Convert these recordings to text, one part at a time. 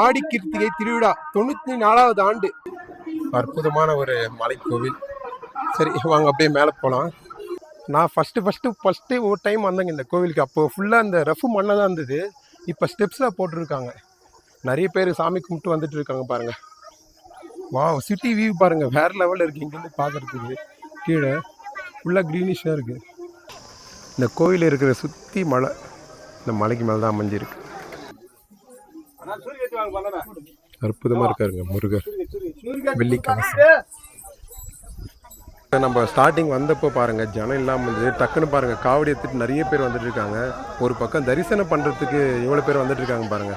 ஆடி கிருத்திகை திருவிழா தொண்ணூத்தி நாலாவது ஆண்டு. அற்புதமான ஒரு மலைக்கோவில். சரி வாங்க அப்படியே மேலே போகலாம் நான் ஃபஸ்ட்டு ஃபஸ்ட்டு ஃபஸ்ட்டு ஒரு டைம் வந்தேங்க இந்த கோவிலுக்கு. அப்போ ஃபுல்லாக அந்த ரஃப் மண்ணை தான் இருந்தது. இப்போ ஸ்டெப்ஸில் போட்டிருக்காங்க. நிறைய பேர் சாமி கும்பிட்டு வந்துட்டு இருக்காங்க பாருங்கள் வா சிட்டி வியூ பாருங்கள் வேறு லெவலில் இருக்குது இங்கேருந்து பார்க்கறதுக்கு கீழே ஃபுல்லாக க்ரீனிஷாக இருக்குது இந்த கோயில் இருக்கிற சுற்றி மலை. இந்த மலைக்கு மேலே தான் அமைஞ்சிருக்கு. அற்புதமாக இருக்காருங்க முருகர். வெள்ளி கவசம் நம்ம ஸ்டார்டிங் வந்தப்போ பாருங்க ஜனம் இல்லாமல் இருந்தது டக்குன்னு பாருங்க காவடி எடுத்துட்டு நிறைய பேர் வந்துட்டு இருக்காங்க. ஒரு பக்கம் தரிசனம் பண்றதுக்கு எவ்வளோ பேர் வந்துட்டு இருக்காங்க பாருங்க.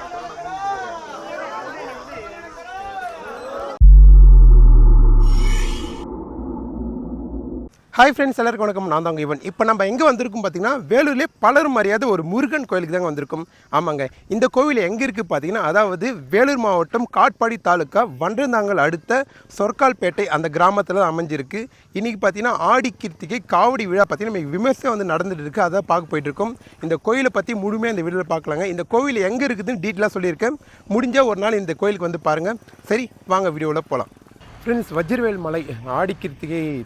ஹாய் ஃப்ரெண்ட்ஸ் எல்லாருக்கும் வணக்கம். நான் தாங்க இவன். இப்போ நம்ம எங்கே வந்திருக்கோம் பார்த்தீங்கன்னா வேலூர்லேயே பலரும் அறியாத ஒரு முருகன் கோயிலுக்கு தாங்க வந்திருக்கோம். ஆமாங்க. இந்த கோவில் எங்கே இருக்குது பார்த்தீங்கன்னா அதாவது வேலூர் மாவட்டம் காட்பாடி தாலுக்கா வண்டந்தாங்கல் அடுத்த சொர்க்கால்பேட்டை அந்த கிராமத்தில் தான் அமைஞ்சிருக்கு. இன்றைக்கி பார்த்தீங்கன்னா ஆடி கிருத்திகை காவடி விழா பார்த்தீங்கன்னா நம்ம விமர்சனம் வந்து நடந்துட்டு இருக்கு. அதை பார்க்க போயிட்டுருக்கோம் இந்த கோயிலை பற்றி முழுமையாக இந்த வீடியோவில் பார்க்கலாங்க. இந்த கோவில் எங்கே இருக்குதுன்னு டீட்டெயிலாக சொல்லியிருக்கேன். முடிஞ்சால் ஒரு நாள் இந்த கோயிலுக்கு வந்து பாருங்கள் சரி வாங்க வீடியோவில் போகலாம் ஃப்ரெண்ட்ஸ் வஜ்ரவேல் மலை ஆடி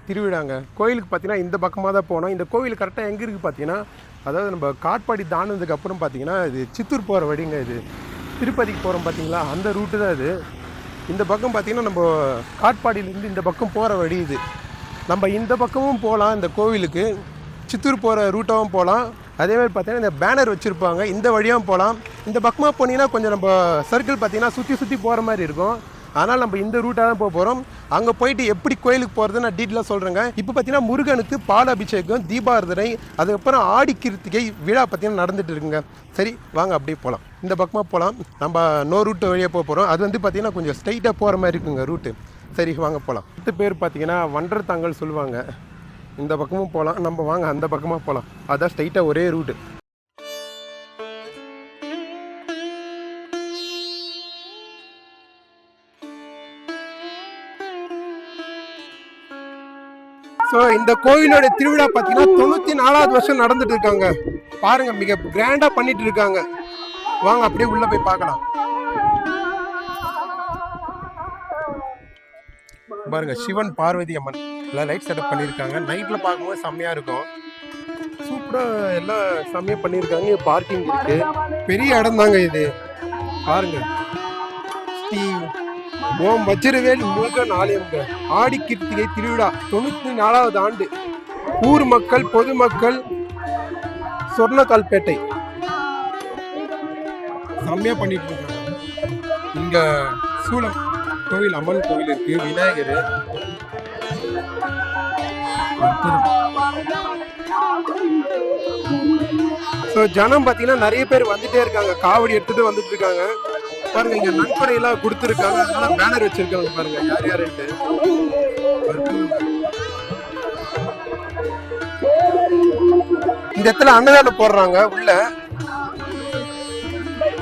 திருவிழாங்க. கோயிலுக்கு பார்த்தீங்கன்னா இந்த பக்கமாக தான் போனோம். இந்த கோயில் கரெக்டாக எங்கே இருக்குது பார்த்தீங்கன்னா அதாவது நம்ம காட்பாடி தாண்டினதுக்கு அப்புறம் பார்த்தீங்கன்னா இது சித்தூர் போகிற வழிங்க இது. திருப்பதிக்கு போகிறோம் பார்த்தீங்களா அந்த ரூட்டு தான் இது. இந்த பக்கம் பார்த்தீங்கன்னா நம்ம காட்பாடியிலேருந்து இந்த பக்கம் போகிற வழி இது. நம்ம இந்த பக்கமும் போகலாம் இந்த கோவிலுக்கு. சித்தூர் போகிற ரூட்டாகவும் போகலாம் அதே மாதிரி பார்த்தீங்கன்னா இந்த பேனர் வச்சுருப்பாங்க. இந்த வழியாகவும் போகலாம் இந்த பக்கமாக போனீங்கன்னா கொஞ்சம் நம்ம சர்க்கிள் பார்த்தீங்கன்னா சுற்றி சுற்றி போகிற மாதிரி இருக்கும். ஆனால் நம்ம இந்த ரூட்டாக தான் போக போகிறோம் அங்கே போயிட்டு எப்படி கோயிலுக்கு போகிறது நான் டீட்டெயிலாக சொல்கிறேங்க இப்போ பார்த்தீங்கன்னா முருகனுக்கு பால் அபிஷேகம் தீபாரதனை அதுக்கப்புறம் ஆடி கிருத்திகை விழா பார்த்தீங்கன்னா நடந்துட்டு இருக்குங்க. சரி வாங்க அப்படியே போகலாம் இந்த பக்கமாக போகலாம் நம்ம நோ ரூட்டு வழியாக போக போகிறோம் அது வந்து பார்த்தீங்கன்னா கொஞ்சம் ஸ்ட்ரைட்டாக போகிற மாதிரி இருக்குங்க ரூட்டு சரி வாங்க போகலாம் அடுத்த பேர் பார்த்தீங்கன்னா வண்டர் தாங்கல் சொல்லுவாங்க. இந்த பக்கமும் போகலாம் நம்ம வாங்க அந்த பக்கமாக போகலாம் அதான் ஸ்ட்ரைட்டாக ஒரே ரூட்டு ஸோ இந்த கோயிலோட திருவிழா பார்த்தீங்கன்னா தொண்ணூற்றி நாலாவது வருஷம் நடந்துட்டு இருக்காங்க. பாருங்க மிக கிராண்டாக பண்ணிட்டு இருக்காங்க. வாங்க அப்படியே உள்ள போய் பார்க்கலாம். பாருங்க சிவன் பார்வதி அம்மன் எல்லாம் லைட் செட்டப் பண்ணியிருக்காங்க. நைட்டில் பார்க்கும்போது செம்மையாக இருக்கும். சூப்பராக எல்லாம் செம்மையாக பண்ணியிருக்காங்க. பார்க்கிங் இருக்கு. பெரிய இடம் தாங்க இது. பாருங்க. ஓம் வஜ்ரவேல் முருகன் ஆலயம்ங்க ஆடி கிருத்திகை திருவிழா தொண்ணூத்தி நாலாவது ஆண்டு. ஊர் மக்கள் பொதுமக்கள் சொர்ணக்கால்பேட்டை. செம்மையா பண்ணிட்டு இருக்காங்க. இங்க சூளம் கோவில் அம்மன் கோவில் இருக்கு விநாயகர். ஸோ ஜனம் பார்த்தீங்கன்னா நிறைய பேர் வந்துட்டே இருக்காங்க. காவடி எடுத்துட்டு வந்துட்டு இருக்காங்க. பாருங்க இங்க நன்கொடை எல்லாம் கொடுத்துருக்காங்க. அதனால பேனர் வச்சிருக்காங்க பாருங்க யார் யாருன்ட்டு இந்த இடத்துல அன்னதானம் போடுறாங்க உள்ள.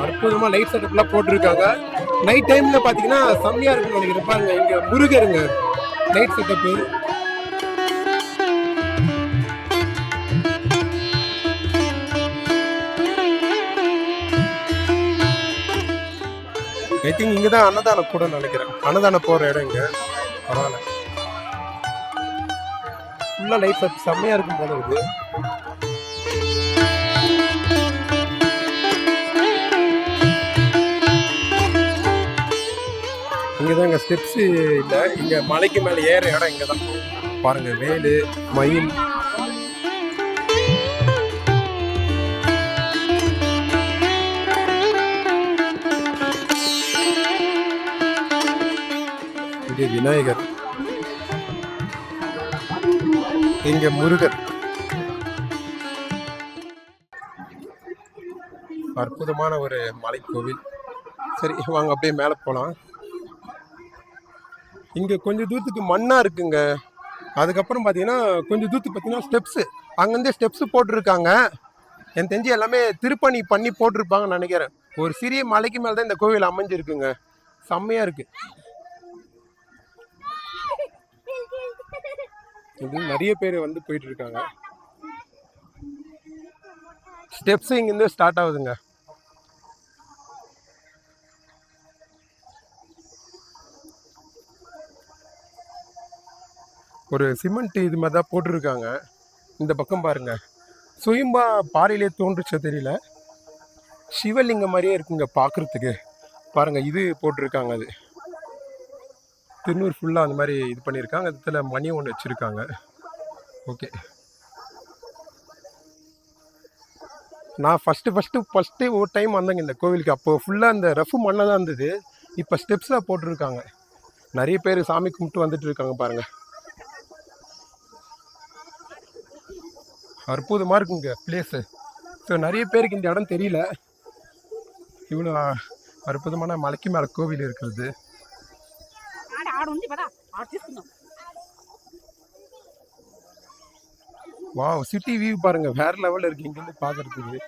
அற்புதமா லைட் செட்டப் எல்லாம் போட்டிருக்காங்க. நைட் டைம்ல பாத்தீங்கன்னா செம்மையா இருக்குன்னு நினைக்கிறேன். பாருங்க இங்க முருகருங்க. லைட் செட்டப்பு ஐ திங்க் இங்கே தான் அன்னதானம் கூட நினைக்கிறேன். அன்னதானம் போகிற இடம் இங்கே பரவாயில்ல ஃபுல்லாக லைஃப் செம்மையாக இருக்கும் போல இருக்குது இங்கே தான் இங்கே ஸ்டெப்ஸு இல்லை. இங்கே மலைக்கு மேலே ஏற இடம் இங்கே தான் பாருங்கள் வேலு மயில் இங்கே விநாயகர். இங்கே முருகர். அற்புதமான ஒரு மலைக்கோவில். சரி வாங்க அப்படியே மேலே போகலாம். இங்கே கொஞ்சம் தூரத்துக்கு மண்ணாக இருக்குங்க. அதுக்கப்புறம் பார்த்தீங்கன்னா கொஞ்சம் தூரத்துக்கு பார்த்தீங்கன்னா ஸ்டெப்ஸு அங்கேருந்து ஸ்டெப்ஸு போட்டிருக்காங்க. எனக்கு தெரிஞ்சு எல்லாமே திருப்பணி பண்ணி போட்டிருப்பாங்கன்னு நினைக்கிறேன். ஒரு சிறிய மலைக்கு மேலே தான் இந்த கோவில் அமைஞ்சிருக்குங்க. செம்மையாக இருக்குது இப்படின்னு நிறைய பேர் வந்து போயிட்டு இருக்காங்க ஸ்டெப்ஸ் இங்கேருந்து ஸ்டார்ட் ஆகுதுங்க. ஒரு சிமெண்ட் இது மாதிரி தான் போட்டிருக்காங்க. இந்த பக்கம் பாருங்க. சுயம்பா பாறையிலே தோன்றுச்சோ தெரியல. சிவலிங்கம் மாதிரியே இருக்குங்க பார்க்குறதுக்கு பாருங்கள் இது போட்டிருக்காங்க அது. திருநூறு ஃபுல்லாக அந்த மாதிரி இது பண்ணியிருக்காங்க. அதில் மணி ஒன்று வச்சுருக்காங்க. ஓகே நான் ஃபஸ்ட்டு ஃபஸ்ட்டு ஃபஸ்ட்டு ஒரு டைம் வந்தேங்க இந்த கோவிலுக்கு. அப்போ ஃபுல்லாக இந்த ரஃப் மண்ணை தான் இருந்தது. இப்போ ஸ்டெப்ஸாக போட்டிருக்காங்க. நிறைய பேர் சாமி கும்பிட்டு வந்துட்டு இருக்காங்க பாருங்கள் அற்புதமாக இருக்குங்க பிளேஸு ஸோ நிறைய பேருக்கு இந்த இடம் தெரியல. இவ்வளோ அற்புதமான மலைக்கு மேலே கோவில் இருக்கிறது. ఆడ ఆడ ఉంది పదా ఆడ తీసుకుందాం வாவ் சிட்டி வியூ பாருங்க வேற லெவலில் இருக்கு இங்கேருந்து பார்க்கறதுக்கு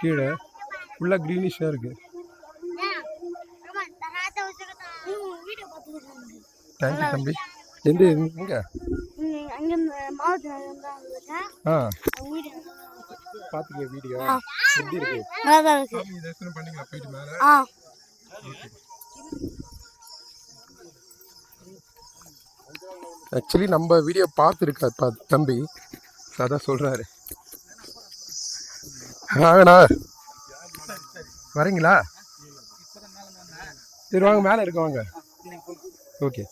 கீழே ஃபுல்லாக க்ரீனிஷாக இருக்கு வீடியோ பார்த்துக்கிட்டு தேங்க்யூ தம்பி எந்த எங்க அங்கிருந்து மாவட்டம் ஆ வீடியோ பார்த்துக்க வீடியோ எப்படி இருக்கு நல்லா தான் இருக்கு சாமி தரிசனம் பண்ணீங்களா போயிட்டு மேலே ஆக்சுவலி நம்ம வீடியோ பார்த்துருக்காரு பா தம்பி. அதான் சொல்கிறாரு வாங்கண்ணா வரீங்களா? சரி வாங்க மேலே இருக்க வாங்க. ஓகே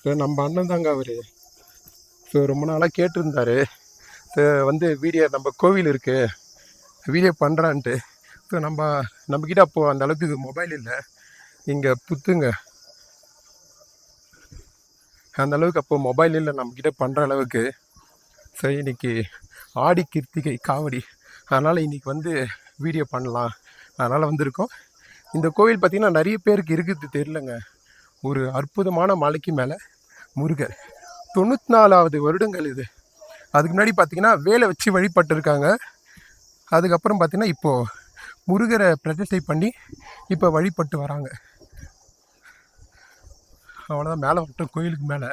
சார் நம்ம அண்ணன் தாங்க அவர். ஸோ ரொம்ப நாளாக கேட்டிருந்தார். வந்து வீடியோ நம்ம கோவில் இருக்குது வீடியோ பண்ணுறான்ட்டு ஸோ நம்ம நம்மக்கிட்ட அப்போது அந்த அளவுக்கு மொபைல் இல்லை. இங்கே புத்துங்க. அந்த அளவுக்கு அப்போ மொபைல் இல்லை நம்மக்கிட்ட பண்ணுற அளவுக்கு. சரி இன்னைக்கு ஆடி கிருத்திகை காவடி. அதனால் இன்றைக்கி வந்து வீடியோ பண்ணலாம். அதனால் வந்திருக்கோம். இந்த கோவில் பார்த்திங்கன்னா நிறைய பேருக்கு இருக்குது தெரிலங்க ஒரு அற்புதமான மலைக்கு மேலே முருகர். தொண்ணூற்றி நாலாவது வருடங்கள் இது. அதுக்கு முன்னாடி பார்த்தீங்கன்னா வேலை வச்சு வழிபட்டுருக்காங்க. அதுக்கப்புறம் பார்த்திங்கன்னா இப்போது முருகரை பிரதிஷ்டை பண்ணி இப்போ வழிபட்டு வராங்க. அவ்வளோதான் மேலே விட்டோம் கோயிலுக்கு மேலே.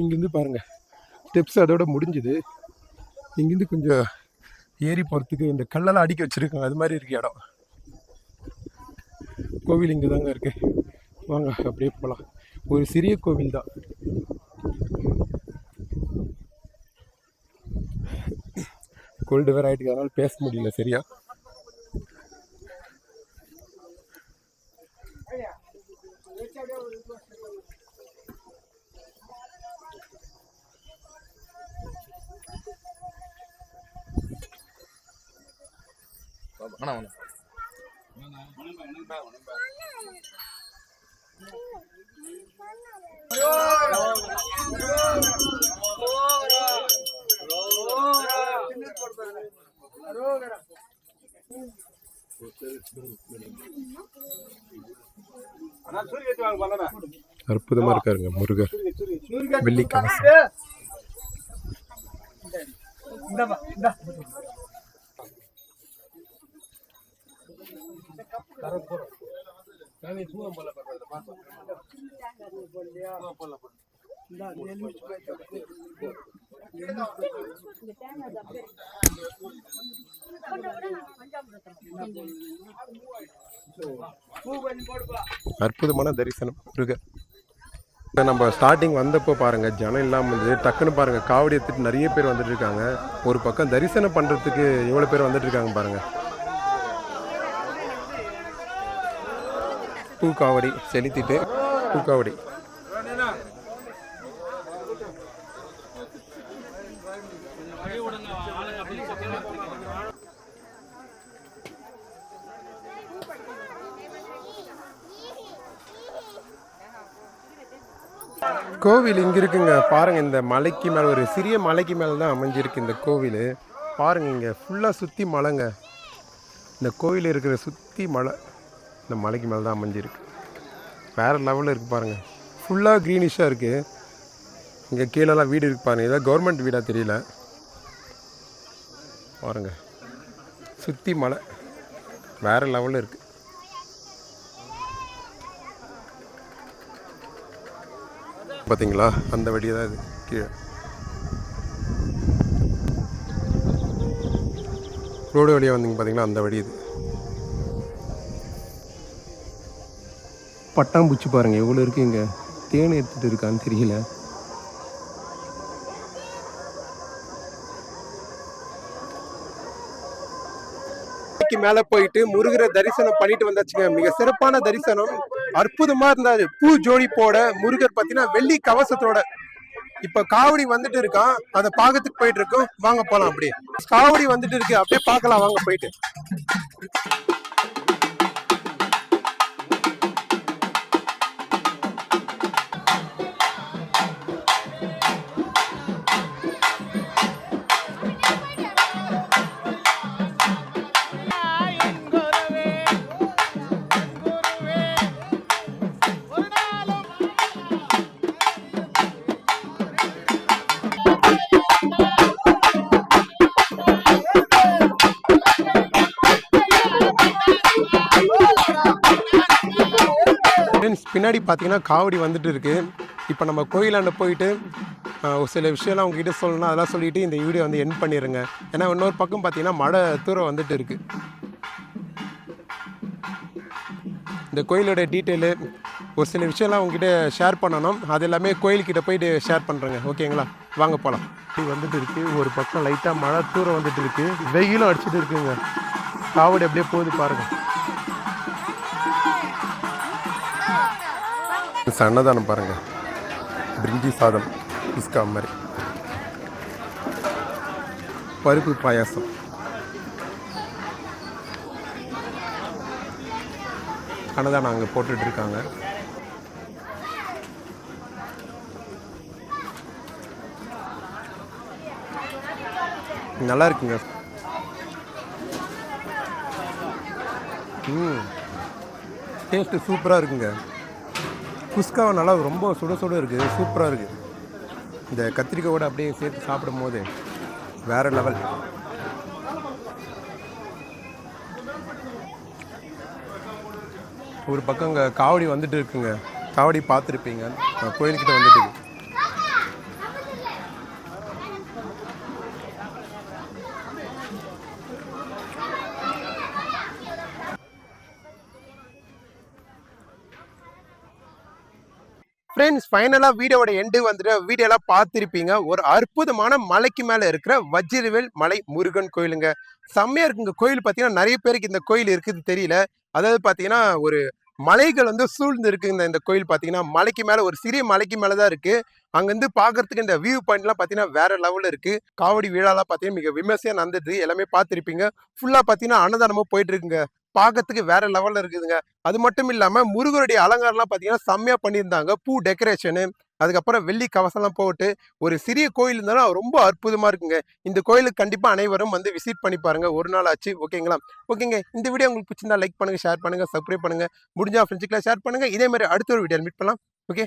இங்கேருந்து பாருங்கள் ஸ்டெப்ஸ் அதோட முடிஞ்சுது. இங்கேருந்து கொஞ்சம் ஏறி போகிறதுக்கு இந்த கல்லெல்லாம் அடிக்க வச்சுருக்காங்க அது மாதிரி இருக்கு இடம். கோவில் இங்கே தாங்க இருக்குது வாங்க அப்படியே போகலாம் ஒரு சிறிய கோவில் தான். கோல்டு வேறு ஆகிட்டு அதனால் பேச முடியல சரியா? அண்ணா அண்ணா அற்புதமாக இருக்காருங்க முருகர். அற்புதமான தரிசனம். முருகர். இப்போ நம்ம ஸ்டார்டிங் வந்தப்போ பாருங்க ஜனம் இல்லாமல் இருந்தது. டக்குன்னு பாருங்க காவடி எடுத்துட்டு நிறைய பேர் வந்துட்டு இருக்காங்க. ஒரு பக்கம் தரிசனம் பண்றதுக்கு எவ்வளோ பேர் வந்துட்டு இருக்காங்க பாருங்க. பூக்காவடி செலுத்திட்டு பூக்காவடி. கோவில் இங்கே இருக்குங்க. பாருங்க இந்த மலைக்கு மேலே ஒரு சிறிய மலைக்கு மேலே தான் அமைஞ்சிருக்கு இந்த கோவில். பாருங்க இங்கே ஃபுல்லாக சுற்றி மலைங்க. இந்த கோவில் இருக்கிற சுற்றி மலை இந்த மலைக்கு மேலே தான் அமைஞ்சிருக்கு. வேறு லெவலில் இருக்குது பாருங்கள் ஃபுல்லாக க்ரீனிஷாக இருக்குது இங்கே கீழெல்லாம் வீடு இருக்கு பாருங்கள் ஏதாவது கவர்மெண்ட் வீடாக தெரியல. பாருங்க. சுற்றி மலை. வேறு லெவலில் இருக்குது பார்த்தீங்களா அந்த வழியை தான் இது கீழே. ரோடு வழியாக வந்தீங்க பார்த்தீங்களா அந்த வழி இது. பட்டாம்பூச்சி பாருங்க எவ்வளோ இருக்கு இங்க? தேன் எடுத்துட்டு இருக்கான்னு தெரியல. மேல போயிட்டு முருகரை தரிசனம் பண்ணிட்டு வந்தாச்சுங்க. மிக சிறப்பான தரிசனம். அற்புதமா இருந்தாரு பூ ஜோடி போட முருகர் பாத்தீங்கன்னா வெள்ளி கவசத்தோட. இப்ப காவடி வந்துட்டு இருக்கான். அதை பாக்கத்துக்கு போயிட்டு இருக்கோம். வாங்க போலாம் அப்படியே. காவடி வந்துட்டு இருக்கு. அப்படியே பார்க்கலாம். வாங்க போயிட்டு. பின்னாடி பார்த்தீங்கன்னா காவடி வந்துட்டு இருக்கு. இப்போ நம்ம கோயிலாண்ட போயிட்டு ஒரு சில விஷயம்லாம் உங்ககிட்ட சொல்லணும் அதெல்லாம் சொல்லிட்டு இந்த வீடியோ வந்து என் பண்ணிடுங்க ஏன்னா இன்னொரு பக்கம் பார்த்தீங்கன்னா மழை தூரம் வந்துட்டு இருக்கு. இந்த கோயிலோட டீட்டெயிலு ஒரு சில விஷயம்லாம் உங்ககிட்ட ஷேர் பண்ணணும். அது எல்லாமே கோயில்கிட்ட போயிட்டு ஷேர் பண்ணுறேங்க ஓகேங்களா வாங்க போகலாம் இப்படி வந்துட்டு இருக்கு. ஒரு பக்கம் லைட்டாக மழை தூரம் வந்துட்டு இருக்கு. வெயிலும் அடிச்சிட்டு இருக்குங்க. காவடி அப்படியே போகுது பாருங்க. அன்னதானம் பாருங்க. பிரிஞ்சி சாதம் பிஸ்கா மாதிரி. பருப்பு பாயாசம். அன்னதானம் அங்கே போட்டுட்டு நல்லா இருக்குங்க ம். டேஸ்ட்டு சூப்பராக இருக்குங்க. குஸ்காவை நல்லா ரொம்ப சுட சுட இருக்குது சூப்பராக இருக்குது இந்த கத்திரிக்காயோட அப்படியே சேர்த்து சாப்பிடும் போது வேறு லெவல். ஒரு பக்கம் இங்கே காவடி வந்துட்டு இருக்குங்க. காவடி பார்த்துருப்பீங்க. கோயில்கிட்ட வந்துட்டு இருக்கு. ஃப்ரெண்ட்ஸ் ஃபைனலாக வீடியோட எண்டு வந்துட்டு வீடியோலாம் பார்த்துருப்பீங்க. ஒரு அற்புதமான மலைக்கு மேலே இருக்கிற வஜ்ரவேல் மலை முருகன் கோயிலுங்க. செம்மையாக இருக்குங்க. கோயில் பார்த்தீங்கன்னா நிறைய பேருக்கு இந்த கோயில் இருக்குது தெரியல. அதாவது பார்த்தீங்கன்னா ஒரு மலைகள் வந்து சூழ்ந்து இருக்கு இந்த கோயில் பார்த்தீங்கன்னா மலைக்கு மேலே ஒரு சிறிய மலைக்கு மேலே தான் இருக்கு. அங்கேருந்து பார்க்கறதுக்கு இந்த வியூ பாயிண்ட்லாம் பார்த்தீங்கன்னா வேற லெவலில் இருக்கு. காவடி விழாலாம் பார்த்தீங்கன்னா மிக விமர்சையாக நடந்தது எல்லாமே பார்த்துருப்பீங்க ஃபுல்லாக பார்த்தீங்கன்னா அன்னதானமும் போயிட்டு இருக்குங்க பார்க்கறதுக்கு வேற லெவலில் இருக்குதுங்க. அது மட்டும் இல்லாமல் முருகருடைய அலங்காரம்லாம் பார்த்தீங்கன்னா செம்மையாக பண்ணியிருந்தாங்க. பூ டெக்கரேஷனு அதுக்கப்புறம் வெள்ளி கவசம்லாம் போட்டு ஒரு சிறிய கோயில் இருந்தாலும் ரொம்ப அற்புதமா இருக்குங்க. இந்த கோயிலுக்கு கண்டிப்பா அனைவரும் வந்து விசிட் பண்ணி பாருங்க. ஒரு நாள் ஆச்சு. ஓகேங்களா? ஓகேங்க. இந்த வீடியோ உங்களுக்கு பிடிச்சிருந்தா லைக் பண்ணுங்க ஷேர் பண்ணுங்க சப்ஸ்கிரைப் பண்ணுங்க. முடிஞ்சால் ஃப்ரெண்ட்ஸுக்குலாம் ஷேர் பண்ணுங்க. இதே மாதிரி அடுத்த ஒரு வீடியோ மீட் பண்ணலாம். ஓகே?